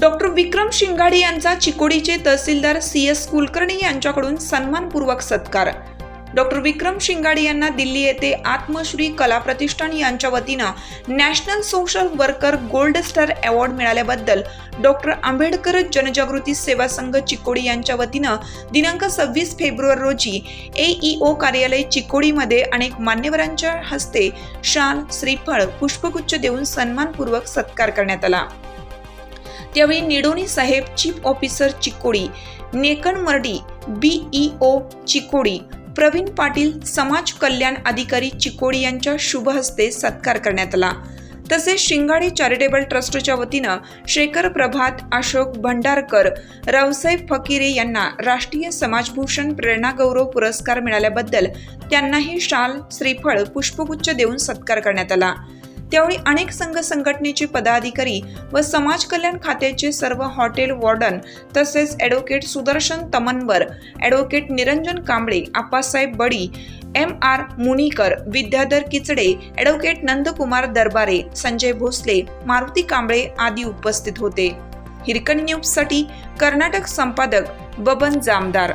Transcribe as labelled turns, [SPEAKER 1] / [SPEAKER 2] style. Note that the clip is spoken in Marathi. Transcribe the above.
[SPEAKER 1] डॉक्टर विक्रम शिंगाडे यांचा चिकोडीचे तहसीलदार सी एस कुलकर्णी यांच्याकडून सन्मानपूर्वक सत्कार. डॉक्टर विक्रम शिंगाडे यांना दिल्ली येथे आत्मश्री कला प्रतिष्ठान यांच्या वतीनं national social worker gold star award मिळाल्याबद्दल डॉक्टर आंबेडकर जनजागृती सेवा संघ चिकोडी यांच्या वतीनं दिनांक सव्वीस फेब्रुवारी रोजी एईओ कार्यालय चिकोडीमध्ये अनेक मान्यवरांच्या हस्ते शाल श्रीफळ पुष्पगुच्छ देऊन सन्मानपूर्वक सत्कार करण्यात आला. त्यावेळी निडोनी साहेब chief officer Chikodi नेकन Mardi BEO Chikodi Pravin Patil समाज कल्याण अधिकारी चिकोडी यांच्या शुभ हस्ते सत्कार करण्यात आला. तसेच शिंगाडे चॅरिटेबल ट्रस्टच्या वतीनं शेखर प्रभात अशोक भंडारकर रावसाहेब फकीरे यांना राष्ट्रीय समाजभूषण प्रेरणा गौरव पुरस्कार मिळाल्याबद्दल त्यांनाही शाल श्रीफळ पुष्पगुच्छ देऊन सत्कार करण्यात आला. त्यावेळी अनेक संघ संघटनेचे पदाधिकारी व समाज कल्याण खात्याचे सर्व हॉटेल वॉर्डन तसेच advocate Sudarshan Tamanwar advocate Niranjan Kamble Appasaheb Badi M R Munikar Vidyadhar Kichde advocate Nandkumar Darbare Sanjay Bhosale Maruti Kamble आदी उपस्थित होते. हिरकणी न्यूजसाठी कर्नाटक संपादक बबन जामदार.